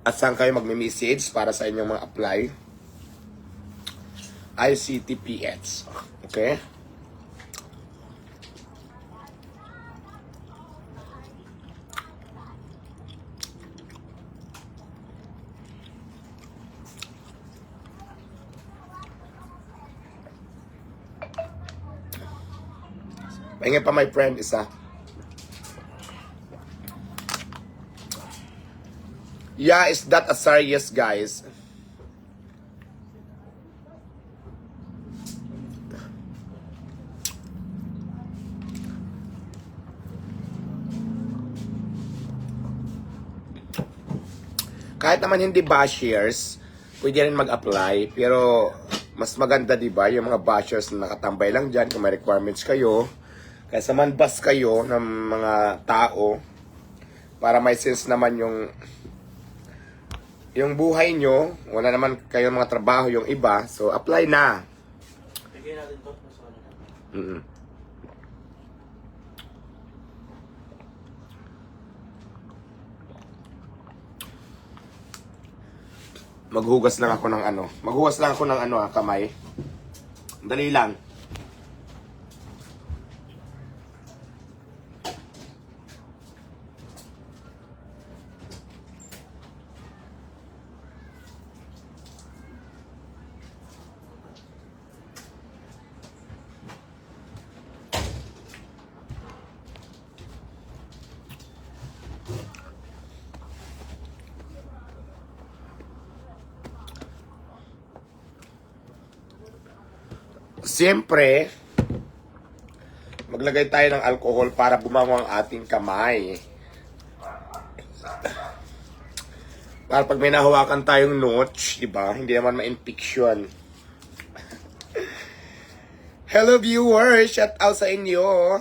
At saan kayo magme-message para sa inyong mga apply? ICTPH. Okay? Pahinga pa my friend isa. Yeah, is that a serious guys? Kahit naman hindi bashers, pwede rin mag-apply. Pero mas maganda 'di ba yung mga bashers na nakatambay lang diyan kung may requirements kayo. Kaysa man bus kayo ng mga tao para may sense naman yung yung buhay nyo, wala naman kayong mga trabaho yung iba, so apply na. Bigay natin to. Na. Mm-mm. Maghugas lang ako ng ano. Maghugas lang ako ng ano ha, kamay. Dali lang. Siyempre, maglagay tayo ng alcohol para bumango ang ating kamay. Para pag may nahawakan tayong notch, di ba? Hindi naman ma-infection. Hello viewers! Shout out sa inyo!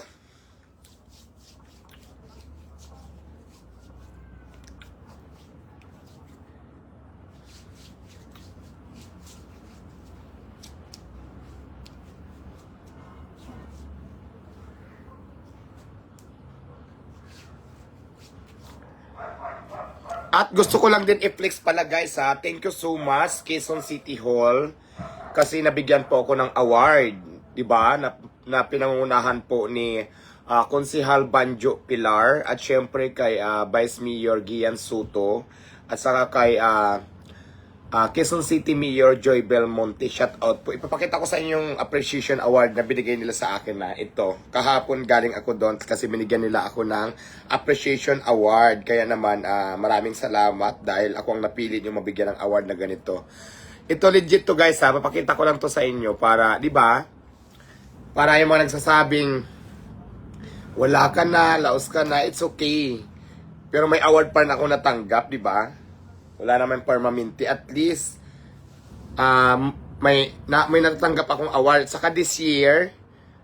At gusto ko lang din i-flex pala guys ha. Thank you so much Quezon City Hall kasi nabigyan po ako ng award, 'di ba? Na, na pinangunahan po ni ah, Konsehal Banjo Pilar at syempre kay ah, Vice Mayor Gian Soto at saka kay ah, ah, Quezon City Mayor Joy Belmonte. Shout out po. Ipapakita ko sa inyo yung appreciation award na binigay nila sa akin na ito. Kahapon galing ako doon kasi binigyan nila ako ng appreciation award. Kaya naman ah, maraming salamat dahil ako ang napili yung mabigyan ng award na ganito. Ito legit to guys ha. Papakita ko lang to sa inyo para, di ba? Para yung mga nagsasabing wala ka na, laos ka na, it's okay. Pero may award pa rin ako natanggap, di ba? Wala naman permanente. At least, um, may, na, may natatanggap akong award. Saka this year,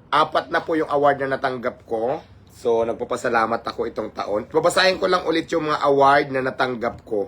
apat na po yung award na natanggap ko. So, nagpapasalamat ako itong taon. Babasahin ko lang ulit yung mga award na natanggap ko.